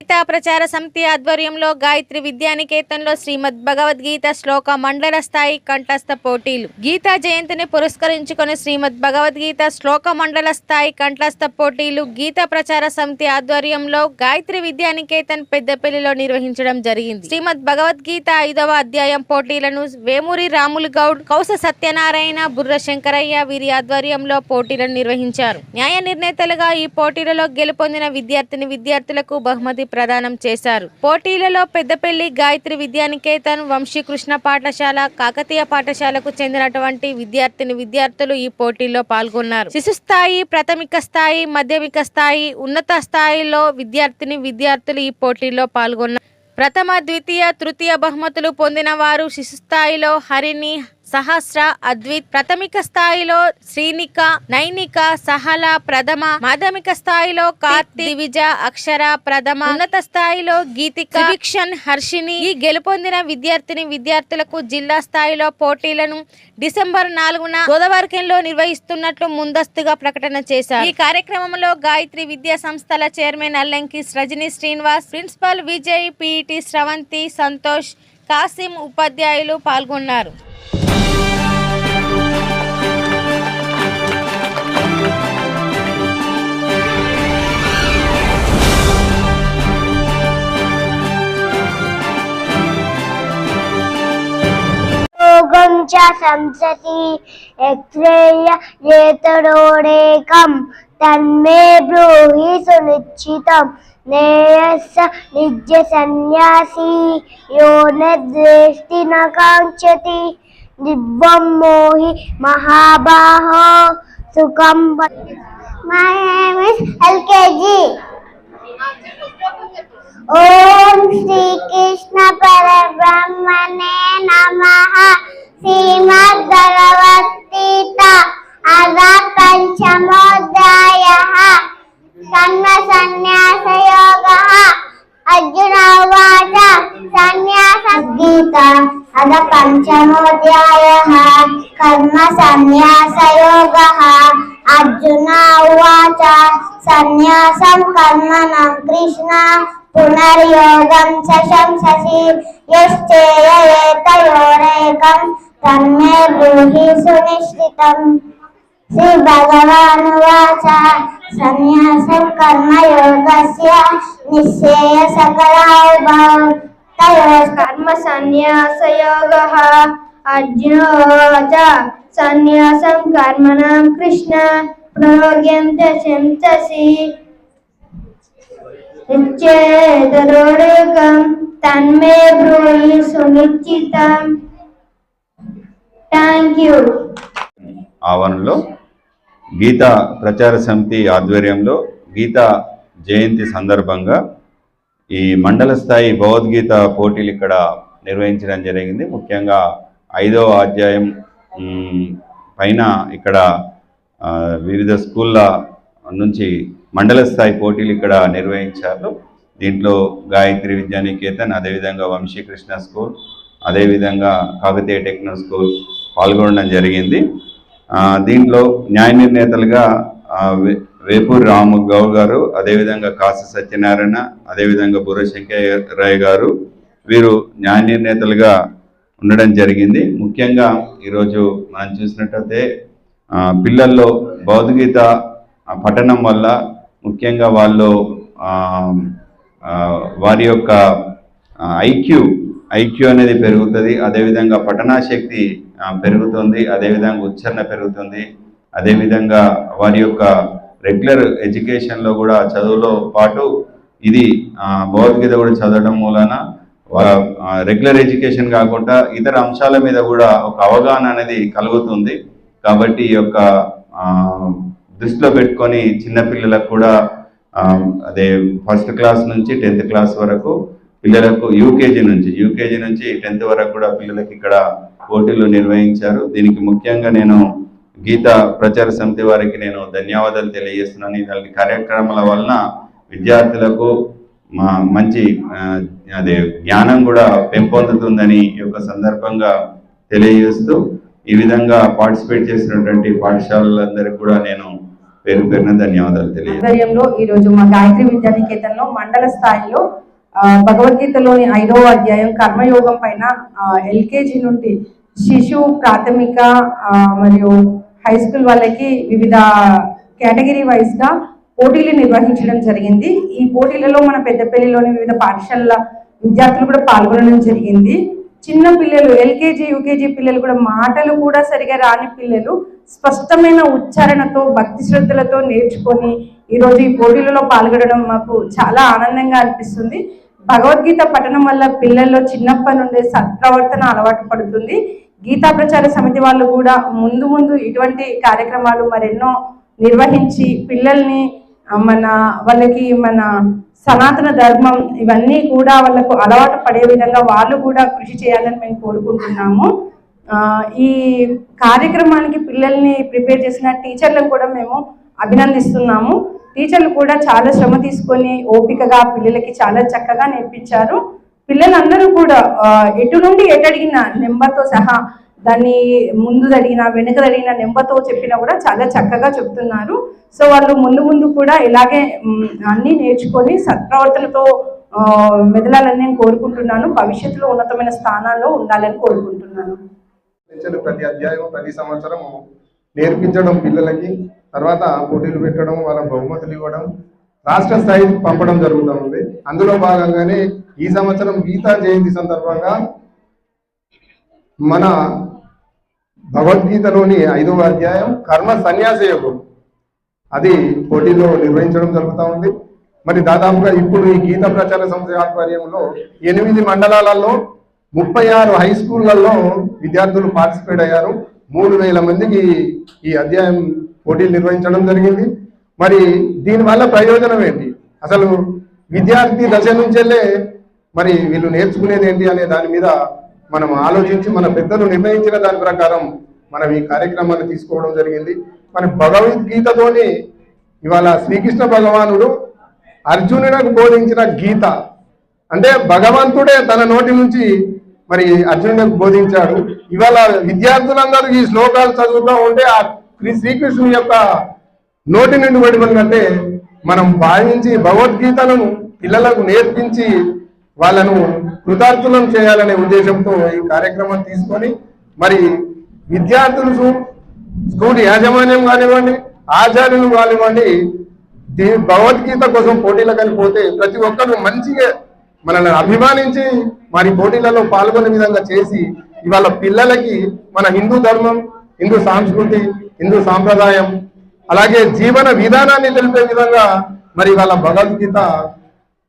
గీతా ప్రచార సమితి ఆధ్వర్యంలో గాయత్రి విద్యానికేతన్లో శ్రీమద్ భగవద్గీత శ్లోక మండల స్థాయి కంఠస్థ పోటీలు. గీతా జయంతిని పురస్కరించుకుని శ్రీమద్ భగవద్గీత శ్లోక మండల స్థాయి కంఠస్థ పోటీలు గీతా ప్రచార సమితి ఆధ్వర్యంలో గాయత్రి విద్యానికేతన్ పెద్దపల్లిలో నిర్వహించడం జరిగింది. శ్రీమద్ భగవద్గీత ఐదవ అధ్యాయం పోటీలను వేమూరి రాములు గౌడ్ కౌస సత్యనారాయణ బుర్ర శంకరయ్య వీరి ఆధ్వర్యంలో పోటీలను నిర్వహించారు. న్యాయ నిర్ణేతలుగా ఈ పోటీలలో గెలుపొందిన విద్యార్థిని విద్యార్థులకు బహుమతి ప్రదానం చేశారు. పోటీలలో పెద్దపల్లి గాయత్రి విద్యానికేతన్ వంశీకృష్ణ పాఠశాల కాకతీయ పాఠశాలకు చెందినటువంటి విద్యార్థిని విద్యార్థులు ఈ పోటీలో పాల్గొన్నారు. శిశు స్థాయి ప్రాథమిక స్థాయి మాధ్యమిక స్థాయి ఉన్నత స్థాయిలో విద్యార్థిని విద్యార్థులు ఈ పోటీలో పాల్గొన్నారు. ప్రథమ ద్వితీయ తృతీయ బహుమతులు పొందిన వారు శిశు స్థాయిలో హరిని సహస్ర అద్విత్ ప్రాథమిక స్థాయిలో శ్రీనిక నైనిక సహల ప్రథమ మాధ్యమిక స్థాయిలో కార్తీ దివిజ అక్షర ప్రథమ ఉన్నత స్థాయిలో గీతిక త్రివిక్షన్ హర్షిని ఈ గెలుపొందిన విద్యార్థిని విద్యార్థులకు జిల్లా స్థాయిలో పోటీలను డిసెంబర్ నాలుగున గోదావరికంలో నిర్వహిస్తున్నట్లు ముందస్తుగా ప్రకటన చేశారు. ఈ కార్యక్రమంలో గాయత్రి విద్యా సంస్థల chairman Allanki Rajani Srinivas principal Vijay PET Sravanthi Santosh Kasim ఉపాధ్యాయులు పాల్గొన్నారు. च्या समसती एक्रेय येतडोडे कम तन्मे ब्रूहि सुनिश्चितम नेयस निज्य संन्यासी यो न दृष्टि न कांक्षति दिव्यं मोहि महाबाहो सुखं My name is LKG. ॐ श्रीकृष्ण परब्रह्मणे नमः। श्रीमद्भगवद्गीता अथ पञ्चमोऽध्याय పంచమోధ్యాయ కర్మ సన్యాసయోగ అర్జున ఉచ సన్యాసం కర్మణం కృష్ణ పునర్యోగం శశంససి యశ్చేయేతయోరేకం తన్మే బ్రూహి సునిశ్చితం శ్రీ భగవానువాచ సన్యాసం కర్మయోగస్య నిశ్చేయ సకలా సన్యాసయోగः అర్జునోవాచ సన్యాసం కర్మణం కృష్ణ ప్రయోగ్యంత శంససి నిశ్చేతరోడకం తన్మే బ్రూయి సునిశ్చితం థ్యాంక్ యూ ఆవరణలో గీత ప్రచార సమితి ఆధ్వర్యంలో గీత జయంతి సందర్భంగా ఈ మండల స్థాయి భగవద్గీత పోటీలు ఇక్కడ నిర్వహించడం జరిగింది. ముఖ్యంగా ఐదవ అధ్యాయం పైన ఇక్కడ వివిధ స్కూళ్ళ నుంచి మండల స్థాయి పోటీలు ఇక్కడ నిర్వహించారు. దీంట్లో గాయత్రి విద్యానికేతన్ అదేవిధంగా వంశీకృష్ణ స్కూల్ అదేవిధంగా కాకతీయ టెక్నో స్కూల్ పాల్గొనడం జరిగింది. దీంట్లో న్యాయ నిర్ణేతలుగా వేపూరి రాము గౌ గారు అదేవిధంగా కాశీ సత్యనారాయణ అదేవిధంగా బుర్ర రాయ్ గారు వీరు న్యాయ నిర్ణేతలుగా ఉండడం జరిగింది. ముఖ్యంగా ఈరోజు మనం చూసినట్టయితే పిల్లల్లో భౌతికగీత పఠనం వల్ల ముఖ్యంగా వాళ్ళు వారి యొక్క ఐక్యూ ఐక్యూ అనేది పెరుగుతుంది. అదేవిధంగా పఠనాశక్తి పెరుగుతుంది. అదేవిధంగా ఉచ్చారణ పెరుగుతుంది. అదేవిధంగా వారి యొక్క రెగ్యులర్ ఎడ్యుకేషన్లో కూడా చదువులో పాటు ఇది భగవద్గీత కూడా చదవడం మూలాన రెగ్యులర్ ఎడ్యుకేషన్ కాకుండా ఇతర అంశాల మీద కూడా ఒక అవగాహన అనేది కలుగుతుంది. కాబట్టి ఈ యొక్క దృష్టిలో పెట్టుకొని చిన్నపిల్లలకు కూడా అదే ఫస్ట్ క్లాస్ నుంచి టెన్త్ క్లాస్ వరకు పిల్లలకు యూకేజీ నుంచి యూకేజీ నుంచి టెన్త్ వరకు కూడా పిల్లలకి ఇక్కడ పోటీలు నిర్వహించారు. దీనికి ముఖ్యంగా నేను గీత ప్రచార సమితి వారికి నేను ధన్యవాదాలు తెలియజేస్తున్నాను. ఇలాంటి కార్యక్రమాల వలన విద్యార్థులకు మంచి అదే జ్ఞానం కూడా పెంపొందుతుందని యొక్క సందర్భంగా తెలియజేస్తూ ఈ విధంగా పార్టిసిపేట్ చేసినటువంటి పాఠశాలలందరికీ కూడా నేను పేరు పేరున ధన్యవాదాలు తెలియజేయంలో ఈ రోజు మా గాయత్రి విద్యానికేతన్లో మండల స్థాయిలో భగవద్గీతలోని ఐదవ అధ్యాయం కర్మయోగం పైన ఎల్కేజీ నుండి శిశు ప్రాథమిక మరియు హై స్కూల్ వాళ్ళకి వివిధ కేటగిరీ వైజ్గా పోటీలు నిర్వహించడం జరిగింది. ఈ పోటీలలో మన పెద్దపల్లిలోని వివిధ పాఠశాలల విద్యార్థులు కూడా పాల్గొనడం జరిగింది. చిన్న పిల్లలు ఎల్కేజీ యూకేజీ పిల్లలు కూడా మాటలు కూడా సరిగా రాని పిల్లలు స్పష్టమైన ఉచ్చారణతో భక్తి శ్రద్ధలతో నేర్చుకొని ఈరోజు ఈ పోటీలలో పాల్గొనడం మాకు చాలా ఆనందంగా అనిపిస్తుంది. భగవద్గీత పఠనం వల్ల పిల్లల్లో చిన్నప్పటి నుండే సత్ప్రవర్తన అలవాటు పడుతుంది. గీతా ప్రచార సమితి వాళ్ళు కూడా ముందు ముందు ఇటువంటి కార్యక్రమాలు మరెన్నో నిర్వహించి పిల్లల్ని మన వాళ్ళకి మన సనాతన ధర్మం ఇవన్నీ కూడా వాళ్ళకు అలవాటు పడే విధంగా వాళ్ళు కూడా కృషి చేయాలని మేము కోరుకుంటున్నాము. ఈ కార్యక్రమానికి పిల్లల్ని ప్రిపేర్ చేసిన టీచర్లను కూడా మేము అభినందిస్తున్నాము. టీచర్లు కూడా చాలా శ్రమ తీసుకొని ఓపికగా పిల్లలకి చాలా చక్కగా నేర్పించారు. పిల్లలందరూ కూడా ఎటు నుండి ఎటడిగిన నెంబర్తో సహా దాన్ని ముందు తడిగిన వెనుక తడిగిన నెంబర్తో చెప్పినా కూడా చాలా చక్కగా చెప్తున్నారు. సో వాళ్ళు ముందు ముందు కూడా ఇలాగే అన్నీ నేర్చుకొని సత్ప్రవర్తనతో ఆ, మెదలాలని నేను కోరుకుంటున్నాను. భవిష్యత్తులో ఉన్నతమైన స్థానాల్లో ఉండాలని కోరుకుంటున్నాను. ప్రతి అధ్యాయం ప్రతి సంవత్సరం నేర్పించడం పిల్లలకి తర్వాత పోటీలు పెట్టడం వాళ్ళకి బహుమతులు ఇవ్వడం రాష్ట్ర స్థాయికి పంపడం జరుగుతూ ఉంది. అందులో భాగంగానే ఈ సంవత్సరం గీతా జయంతి సందర్భంగా మన భగవద్గీతలోని ఐదవ అధ్యాయం కర్మ సన్యాస యోగం. అది పోటీలో నిర్వహించడం జరుగుతూ ఉంది. మరి దాదాపుగా ఇప్పుడు ఈ గీత ప్రచార సంస్థ ఆధ్వర్యంలో ఎనిమిది మండలాలలో ముప్పై ఆరు హై స్కూళ్ళలో విద్యార్థులు పార్టిసిపేట్ అయ్యారు. మూడు వేల మందికి ఈ అధ్యాయం పోటీలు నిర్వహించడం జరిగింది. మరి దీనివల్ల ప్రయోజనం ఏంటి? అసలు విద్యార్థి దశ నుంచెల్లే మరి వీళ్ళు నేర్చుకునేది ఏంటి అనే దాని మీద మనం ఆలోచించి మన పెద్దలు నిర్ణయించిన దాని ప్రకారం మనం ఈ కార్యక్రమాన్ని తీసుకోవడం జరిగింది. మరి భగవద్గీతతోని ఇవాళ శ్రీకృష్ణ భగవానుడు అర్జునులకు బోధించిన గీత. అంటే భగవంతుడే తన నోటి నుంచి మరి అర్జునులకు బోధించాడు. ఇవాళ విద్యార్థులందరూ ఈ శ్లోకాలు చదువుతూ ఉంటే ఆ శ్రీ- శ్రీకృష్ణుని యొక్క నోటి నుండి పడిపోయిందంటే మనం భావించి భగవద్గీతలను పిల్లలకు నేర్పించి వాళ్ళను కృతార్థులను చేయాలనే ఉద్దేశంతో ఈ కార్యక్రమం తీసుకొని మరి విద్యార్థులు స్కూల్ యాజమాన్యం కానివ్వండి ఆచార్యులు కానివ్వండి భగవద్గీత కోసం పోటీలకు పోతే ప్రతి ఒక్కరు మంచిగా మనల్ని అభిమానించి మరి పోటీలలో పాల్గొనే విధంగా చేసి ఇవాళ పిల్లలకి మన హిందూ ధర్మం హిందూ సంస్కృతి హిందూ సాంప్రదాయం అలాగే జీవన విధానాన్ని తెలిపే విధంగా మరి ఇవాళ భగవద్గీత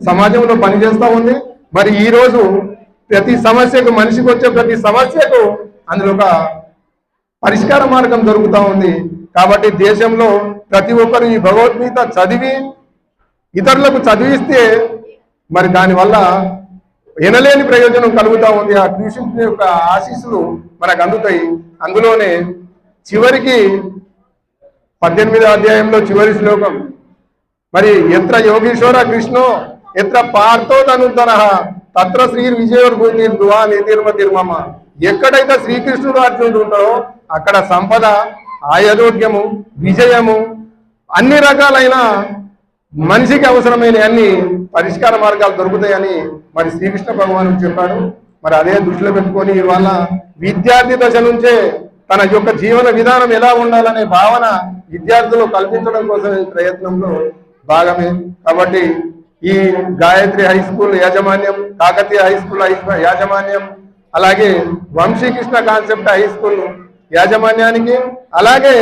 సమాజంలో పనిచేస్తూ ఉంది. మరి ఈ రోజు ప్రతి సమస్యకు మనిషికి వచ్చే ప్రతి సమస్యకు అందులో ఒక పరిష్కార మార్గం దొరుకుతూ ఉంది. కాబట్టి దేశంలో ప్రతి ఒక్కరు ఈ భగవద్గీత చదివి ఇతరులకు చదివిస్తే మరి దానివల్ల ఎనలేని ప్రయోజనం కలుగుతా ఉంది. ఆ కృష్ణుని యొక్క ఆశీస్సులు మనకు అందుతాయి. అందులోనే చివరికి పద్దెనిమిదో అధ్యాయంలో చివరి శ్లోకం. మరి ఎత్ర యోగీశ్వర కృష్ణో ఎత్ర పార్థో తనుతర తత్ర శ్రీ విజయోర్భూతి ధ్రువా నితిర్మ తిర్మమ ఎక్కడైతే శ్రీకృష్ణుడు అర్జునుడు ఉంటాడో అక్కడ సంపద ఆరోగ్యము విజయము అన్ని రకాలైన మనిషికి అవసరమైన అన్ని పరిష్కార మార్గాలు దొరుకుతాయని మరి శ్రీకృష్ణ భగవాను చెప్పాడు. మరి అదే దృష్టిలో పెట్టుకొని ఇవాళ విద్యార్థి దశ నుంచే తన యొక్క జీవన విధానం ఎలా ఉండాలనే భావన విద్యార్థులు కల్పించడం కోసం ప్రయత్నంలో భాగమే. కాబట్టి ఈ గాయత్రి హై స్కూల్ యాజమాన్యం కాకతీయ హై స్కూల్ హై- యాజమాన్యం అలాగే వంశీకృష్ణ కాన్సెప్ట్ హై స్కూల్ యాజమాన్యానికి అలాగే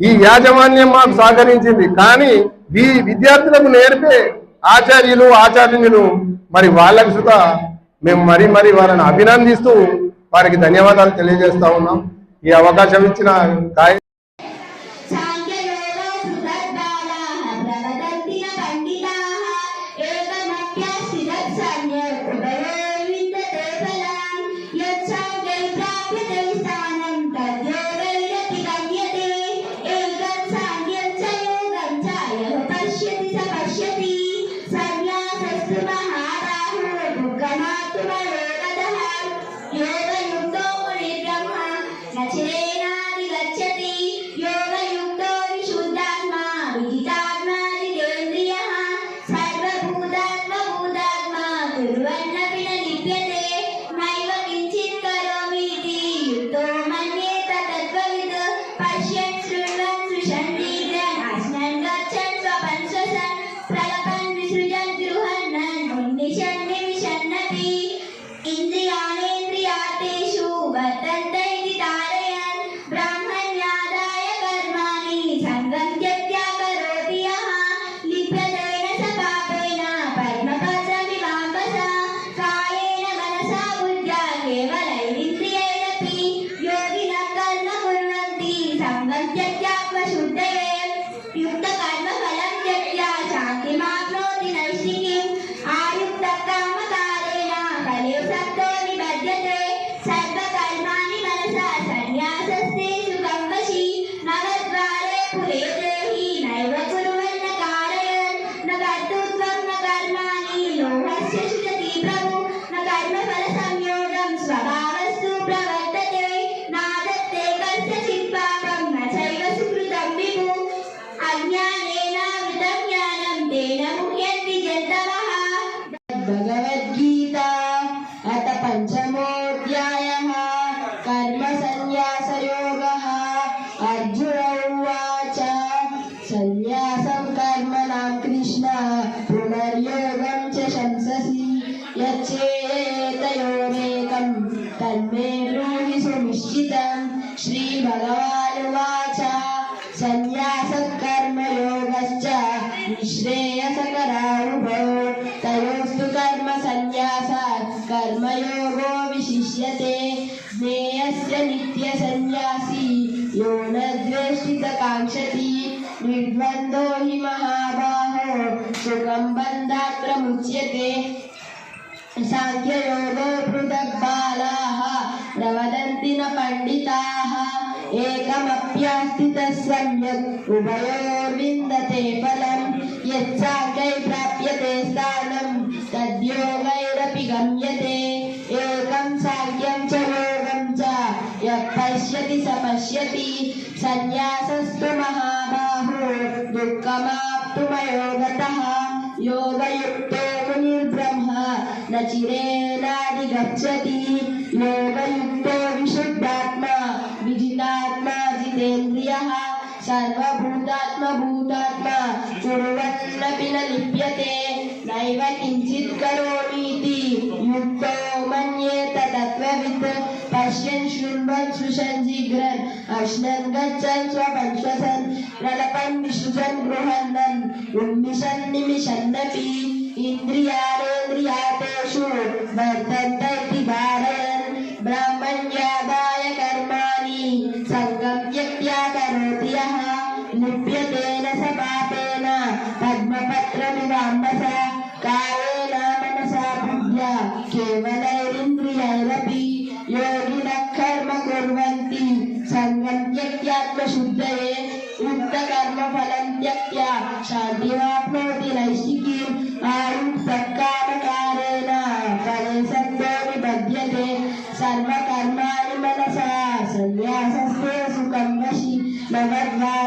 ఈ యాజమాన్యం మాకు సహకరించింది. కానీ ఈ విద్యార్థులకు నేర్పే ఆచార్యులు ఆచార్యులు మరి వాళ్ళకి సుతా మేము మరీ మరీ వాళ్ళని అభినందిస్తూ వారికి ధన్యవాదాలు తెలియజేస్తా ఉన్నాం. ఈ అవకాశం ఇచ్చిన योगो विशिष्यते ज्ञेयस्य यो न द्वेष्टितकाङ्क्षति। निर्द्वन्द्वो हि महाबाहो, सुखं प्रवदन्ति न पण्डिताः। उभयोर्विन्दते फलं यच्चाङ्गै प्राप्यते स्थानम् पश्यति स पश्यति सन्यासस्तु महाबाहो दुःखमाप्तुमयो गतः योगयुक्तो मुनिर्ब्रह्म न चिरेणादिगच्छति, योगयुक्तो विशुद्धात्मा, विजितात्मा, जितेन्द्रियः, सर्वभूतात्मभू अश्नन् गच्छन् स्वपन्श्वसन् प्रलपन् विश्रुसन् गृहन्नन् उन्मिषन् निमिषन्नपि इन्द्रियाणेन्द्रियातेषु वर्धन्त इति धारयन् ब्राह्मण्यादाय कर्माणि सङ्ग Remember